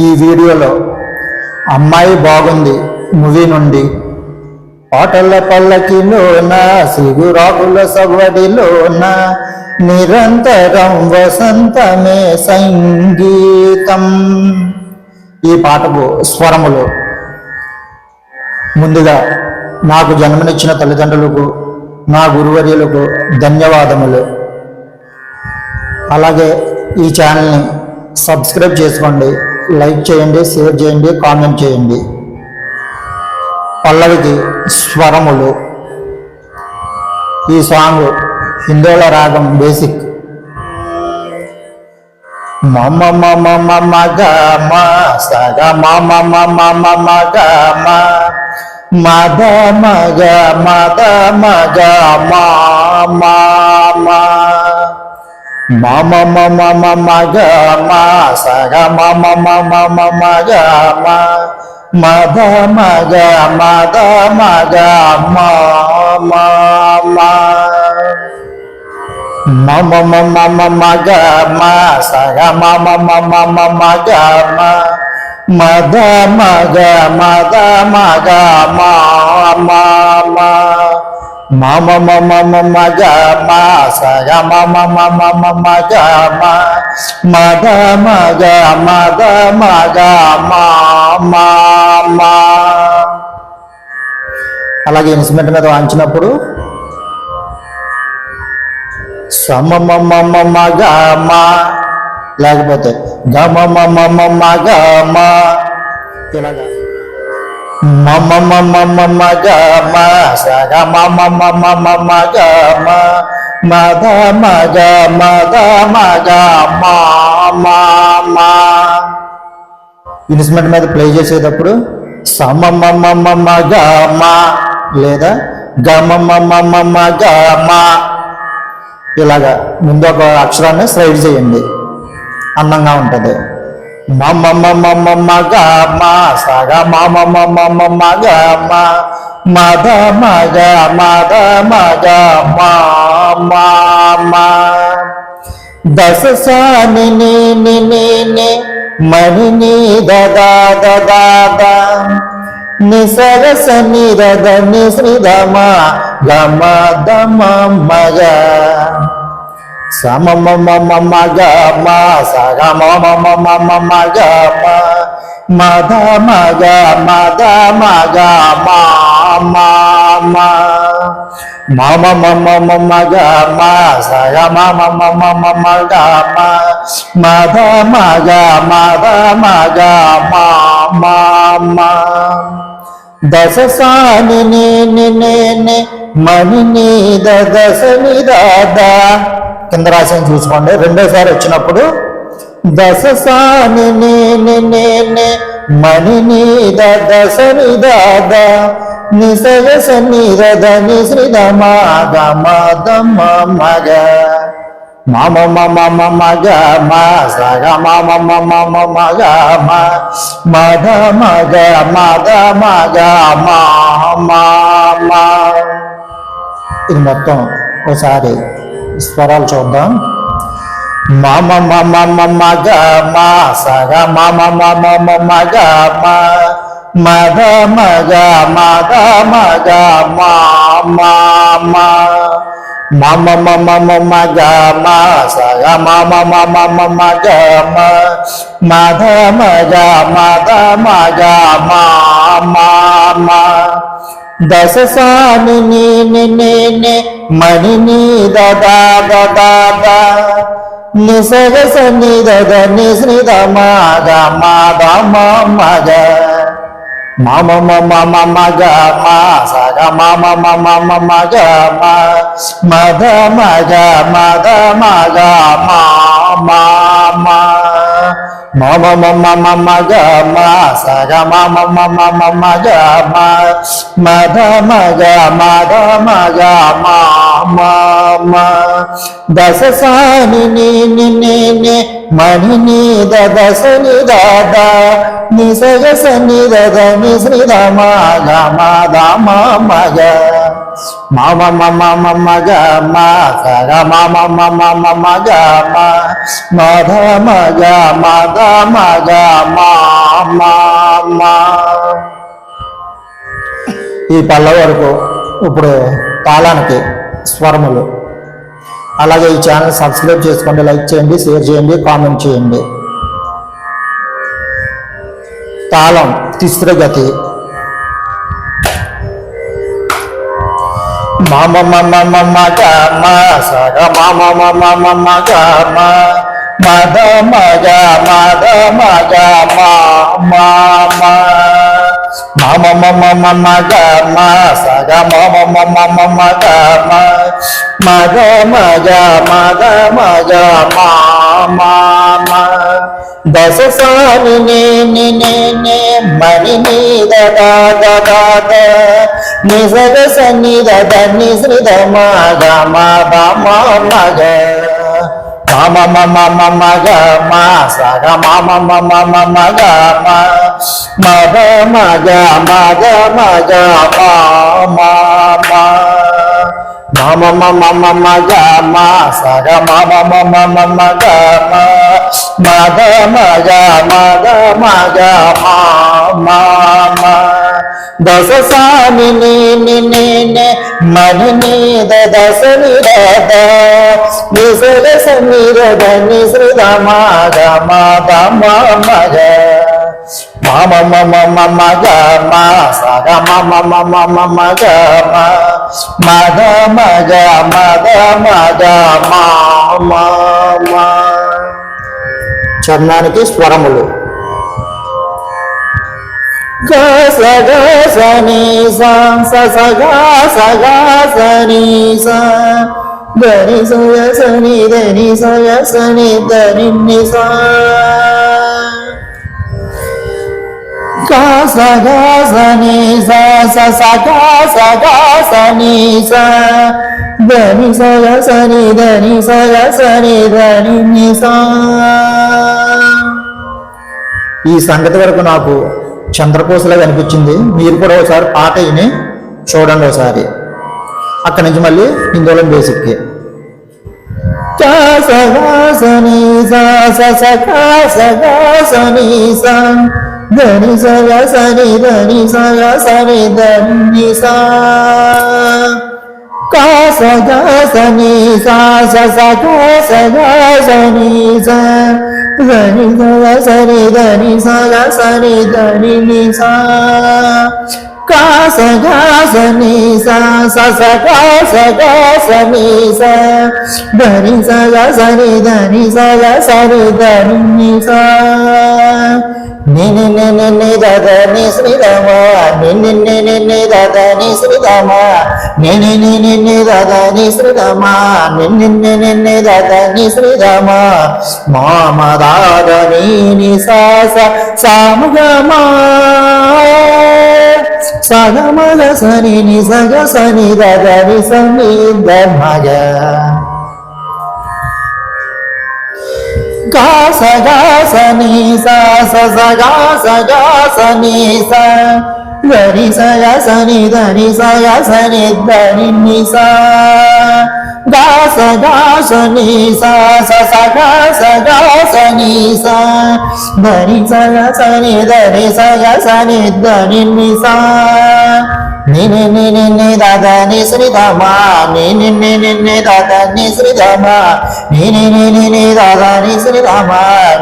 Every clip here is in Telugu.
ఈ వీడియోలో అమ్మాయి బాగుంది మూవీ నుండి. పాటల పల్లకిలోన సిగురాకుల సవ్వడిలోన నిరంతరం వసంతమే సంగీతం. ఈ పాటకు స్వరములు. ముందుగా నాకు జన్మనిచ్చిన తల్లిదండ్రులకు నా గురువర్యులకు ధన్యవాదములు. అలాగే ఈ ఛానల్ని సబ్స్క్రైబ్ చేసుకోండి. లైక్ చేయండి షేర్ చేయండి కామెంట్ చేయండి. పల్లవికి స్వరములు. ఈ సాంగ్ హిందోళ రాగం బేసిక్. మమ మమ మమ మగ మా సగ మమ మమ మమ గ మద మగ మద మగ మా మా మా. మమ మమ మమ గ మా సగ మమ మమ మమ గ మా మద మగ మద మగ మా మా మా మమ మమ మమ గ మా సగ మమ మమ మమ గ మా మద మగ మద మగ మా మా మా మమ మమ మమ గ సగ మమ మమ మమ గ మగ మద మగ మద మగ మా అలాగే ఇన్స్ట్రుమెంట్ మీద వాంచినప్పుడు సమ మమ మగ మా లేకపోతే గమ మమ మమ గ మా ఇలాగా. మమ మమ మమ గ మా సగ మమ మమ మమ గ మద మగ మద మగ మా మా మా ఇన్స్ట్రుమెంట్ మీద ప్లే చేసేటప్పుడు సమ మమ మమ గ లేదా గమ మమ మమ గ ఇలాగా ముందు ఒక అక్షరాన్ని స్లైడ్ చేయండి అందంగా ఉంటుంది మమ మమ మమ గ మా సగ మమ మమ మమ గ మా మద మగ మద మగ మా మా దశ సాని ని ని మణి ని దదా దదా దా. నిసరస నిరద నిశ్రిదమ గమ దమ మగ సమ మమ మమ గ మద మగ మద మగ మా మమ మమ మమ గ సగ మమ మమ మమ మద మగ మద మగ దశ సాని మణి దశ ని కింద రాసిన చూసుకోండి. రెండోసారి వచ్చినప్పుడు దశ సాని ని మణి నీద దశ ని ద ద ని సగ ద మ మ మగ మమ మమ మమ గ మ సగ మమ మమ మమ గ మ మద మగ మద మగ మా మా మా. ఇది మొత్తం ఒకసారి స్వరాలు చూద్దాం మమ మమ మమ గ మా సగ మమ మమ మమ గ మా మగ మగ మగ మగ మా మా మా మమ మమ మమ గ మా సగ మమ మమ మమ గ మా మగ మగ మద మగ మా మా మా దశ సాని ని ని ని ని మణి ని దదా దదా దా నిసగ సని దద ని మా మగ మమ మమ మమ గ మ సగ మమ మమ మమ గ మ మద మగ మద మగ మా మా మమ మమ మమ గ మ సగ మమ మమ మమ గ మ మద మగ మద మగ మా మా దశ సాని ని ని ని మణి ని దశ ని ద ద ని సగ స ని ద ని శ్రీ ద గ ద మగ మా మ మ గ గ గ మ ఈ పల్లవి వరకు ఇప్పుడు తాళానికి స్వరములు అలాగే ఈ ఛానల్ సబ్స్క్రైబ్ చేసుకోండి లైక్ చేయండి షేర్ చేయండి కామెంట్ చేయండి తాళం తిస్ర గతి మమ మమ మమ గ సగ స గ మమ మమ మమ గ మద మగ మద మగ మ మ మమ మమ మమ గ మ స మమ మమ మమ గ మగ మగ మగ మగ మ దశ సాని నే ని నే నే మణి నీ దాద ద ద ద ద మగ స మగ స ని ద ద సగ శ్రీ ద మ గ మగ మగ మగ మగ గ మ మ మ మ మ మ గ మ స గ మ మ మ మమ మమ మమ మమ మమ మమ మగ మగ మ దశ సాని ని మీద దశ నిరద నిసర ద నిసృద మాగ గ మగ ని మమ మమ మమ గ సగ మమ మమ మమ గ మగ మగ మగ మగ మా. చర్ణానికి స్వరములు. సగా సని సగా సగా సని ధని సోయ సని ధని సోయ సని ధని సగా సని సగా సని ధని సోయ సని ధని సోయ సని ధని ఈ సంగతి వరకు నాకు చంద్రకోసలా అనిపించింది మీరు కూడా ఒకసారి పాట విని చూడండి ఒకసారి. అక్కడి నుంచి మళ్ళీ హిందోళం బేసిక్కి. ధని స. గా స ని సా స స. గా స గా స ని సా ధని స గ స ని ధని స గ స ని ధని సా గా స గా స ని సా స స గా స గా స ని సా ధని స గ స ని ధని స గ స ని ధని ని సా గా స గా స ని సా స స గా స గా స ని సా ధని స గ స ని ధని స గ స ని ధని ని సా ని ని ని ని ని ద ద ని శ్రీ రామ ని ని ని ని ని ద ద ని శ్రీ రామ ని ని ని ని ని ద ద ని శ్రీ రామ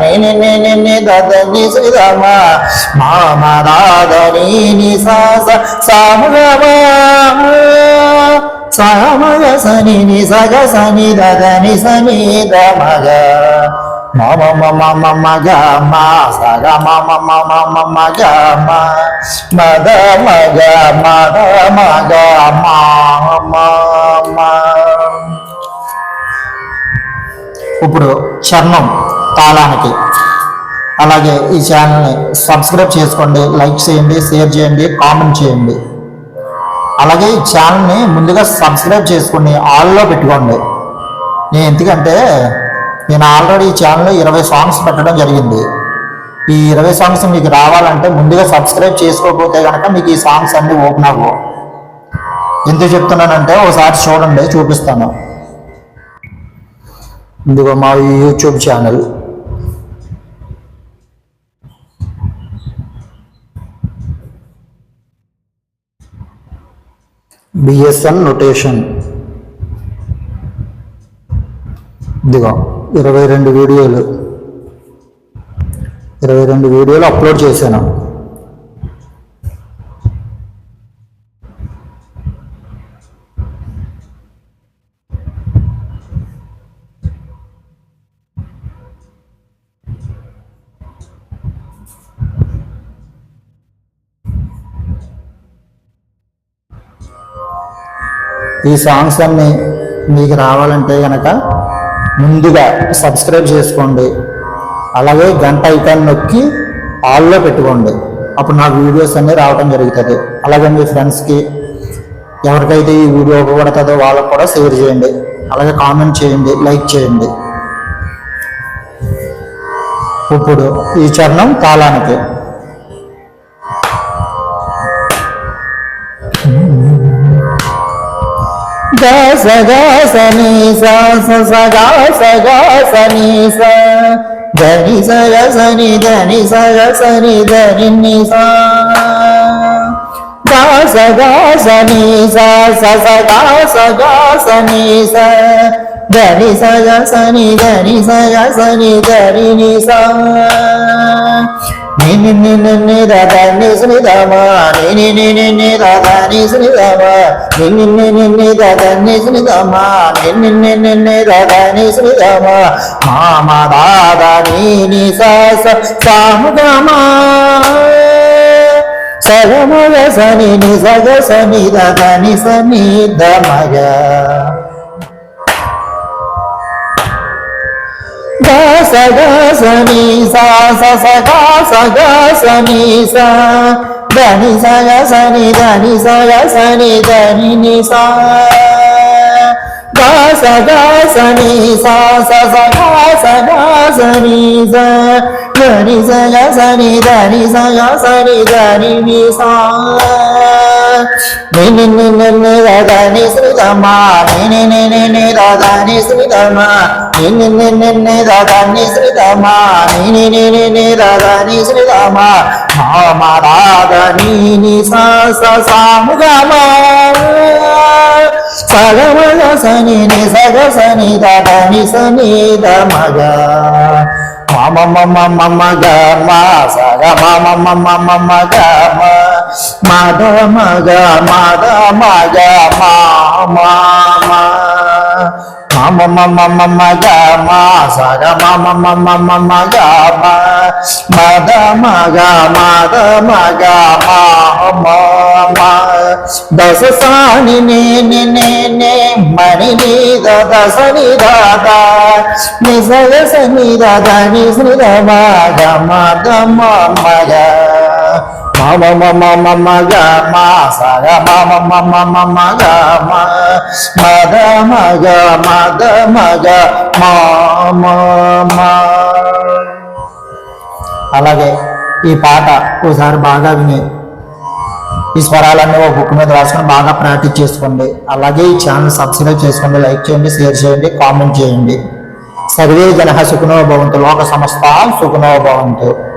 ని ని ని ని ని ద ద ని శ్రీ రామ మా మ ద ద ని ని సా స సా మ గ మ స గ సమగ సని ని సగ సని దగ ని సని ద మగ మమ మా మమ గ మ సగ మమ మా మమ గ మ మద మగ మద మగ మా మ. ఇప్పుడు చర్ణం తాళానికి. అలాగే ఈ ఛానల్ని సబ్స్క్రైబ్ చేసుకోండి లైక్ చేయండి షేర్ చేయండి కామెంట్ చేయండి. అలాగే ఈ ఛానల్ని ముందుగా సబ్స్క్రైబ్ చేసుకుని ఆల్లో పెట్టుకోండి. నేను ఎందుకంటే నేను ఆల్రెడీ ఈ ఛానల్లో ఇరవై సాంగ్స్ పెట్టడం జరిగింది. ఈ ఇరవై సాంగ్స్ మీకు రావాలంటే ముందుగా సబ్స్క్రైబ్ చేసుకోకపోతే కనుక మీకు ఈ సాంగ్స్ అన్ని ఓపెన్ అవ్వవు. ఎందుకు చెప్తున్నానంటే ఒకసారి చూడండి చూపిస్తాను. ఇదిగో మా యూట్యూబ్ ఛానల్ బిఎస్ఎన్ నొటేషన్. ఇదిగో ఇరవై రెండు వీడియోలు. ఇరవై రెండు వీడియోలు అప్లోడ్ చేశాను. ఈ సాంగ్స్ అన్నీ మీకు రావాలంటే కనుక ముందుగా సబ్స్క్రైబ్ చేసుకోండి. అలాగే గంట ఐకాన్ నొక్కి ఆల్లో పెట్టుకోండి. అప్పుడు నా వీడియోస్ అన్నీ రావడం జరుగుతుంది. అలాగే మీ ఫ్రెండ్స్కి ఎవరికైతే ఈ వీడియో ఉపయోగపడుతుందో వాళ్ళకు కూడా షేర్ చేయండి. అలాగే కామెంట్ చేయండి లైక్ చేయండి. ఇప్పుడు ఈ చరణం తాళానికి. గస గస నీ స గస గస నీ స. ధని స గస ని ధని స. గస ని ధని ని స. గస గస ధని స గస ధని స. గస ని ధని నిని నిని నిదద నిస్మిదమ నిని నిని నిదద నిస్మిదమ నిని నిని నిదద నిస్మిదమ నిని నిని నిదద నిస్మిదమ మామ దాద నీని సస సామగమ సగమగ సని నిసగ సని దద నిసని గస గస నీస సస గస గస నీస ధని స గస ని ధని స గస ని ధని నిస గస గస నీస సస గస గస నీస ధని స గస ని ధని స గస ని ధని నిస నిని నిని నిని రదని శ్రీతమా నిని నిని నిని రదని శ్రీతమా నిదాని శ్రీరామా నిదాని శ్రీరామా మామ రాధని సాముగమా సగమగ సని సగ సని దాని సని దమగా మమ మమ మమ గమ సగ మమ మమ మమ గమ మద మగ మద మగ మా మా మా మా మా మా మా మా మా గమ మద మగ దశ సాణి నే నే నే మణి నీద దశ నిదాద నిజయ సనిద ధని గ గ మద మగ అలాగే ఈ పాట ఒకసారి బాగా విని ఈ స్వరాలన్నీ ఒక బుక్ మీద రాసుకొని బాగా ప్రాక్టీస్ చేసుకోండి. అలాగే ఈ ఛానల్ సబ్స్క్రైబ్ చేసుకోండి లైక్ చేయండి షేర్ చేయండి కామెంట్ చేయండి. సర్వే జన సుఖనోభవంతు లోక సమస్త సుఖనోభవంతు